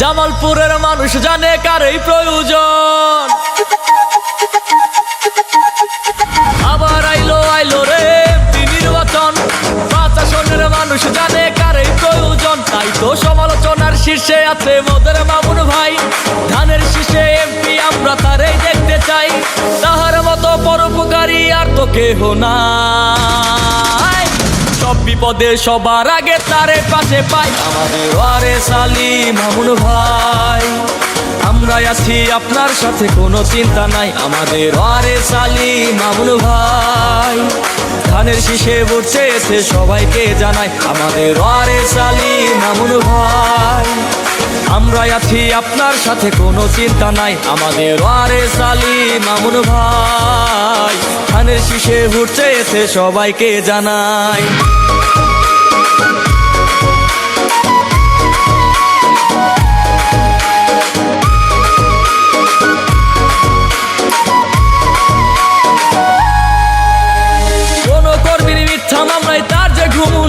জামালপুরের মানুষ জানে কার এই প্রয়োজন। আবার আইলো আইলো রে নির্বাচন। পাঁচ আসনের মানুষ জানে কার এই প্রয়োজন। তাই তো সমালোচনার শীর্ষে আছে মোদের মামুন ভাই। ধানের শীর্ষে এমপি আমরা তারই দেখতে চাই। তাহার মতো পরোপকারী আর তো কেহ নাই। সব বিপদে সবার আগে তারে পাশে পাই। আমাদের আরে সালি মামুন ভাই আমরা আছি আপনার সাথে কোনো চিন্তা নাই। আমাদের আরে সালি মামুন ভাই। ধানের শীষে ভোট চেয়েছে সবাইকে জানাই, আমাদের আরে সালি মামুন ভাই। আমরা আছি আপনার সাথে, কোনো চিন্তা নাই, আমাদের আরে চালি মামুন ভাই। ধানের শীষে ভোট চেয়েছে সবাইকে জানাই।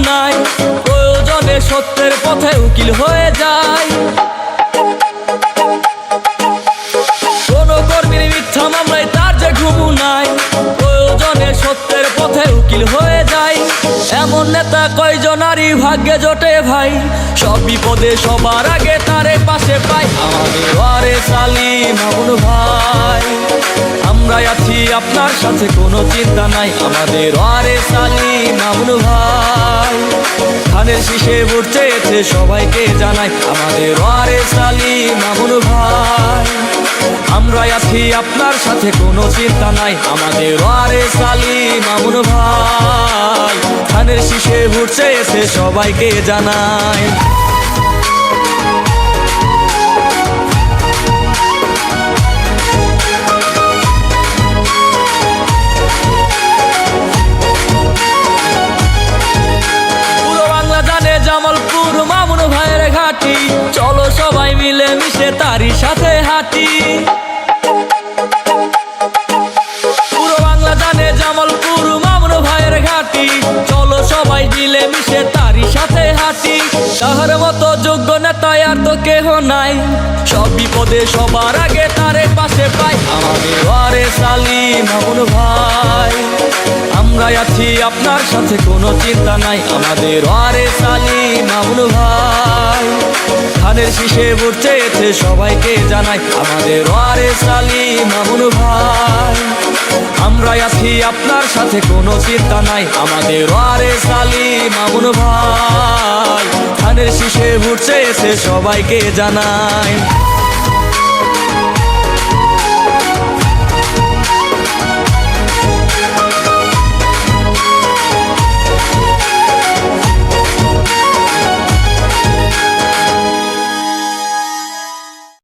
নাই প্রয়োজনে সত্যের পথে উকিল হয়ে যায়। কোন কর্মীর মিথ্যা মামলায় তার যে ঘুমু নাই প্রয়োজনে সত্যের পথে উকিল হয়ে যায়। এমন নেতা কয়জনারই ভাগ্যে জোটে ভাই? সব বিপদে সবার আগে তারে পাশে পাই আমাদের আরে সালি মামুন ভাই। আছি আপনার সাথে, কোনো চিন্তা নাই। আমাদের আরে সালি মামুন ভাই। ধানের শীষে ভোট সবাইকে জানাই আমাদের আরে সালি মামুন ভাই। আমরা আছি আপনার সাথে, কোনো চিন্তা নাই, আমাদের আরে সালি মামুন ভাই। ধানের শীষে ভোট সবাইকে জানাই। মিলে মিশে তারই সাথে হাঁটি তাহার মতো যোগ্য নেতা আর তো কেহ নাই। সব বিপদে সবার আগে তারে পাশে পাই। আমাদের আরে সালি ভাই। আমরা আছি আপনার সাথে, কোনো চিন্তা নাই। আমাদের আরে সালি মামুন ভাই। ধানের শীষে ভোট সবাইকে জানাই। আমাদের আরে সালি মামুন ভাই। আমরা আছি আপনার সাথে, কোনো চিন্তা নাই। আমাদের আরে সালি মামুন ভাই। ধানের শীষে উঠছে, এসে সবাইকে জানাই।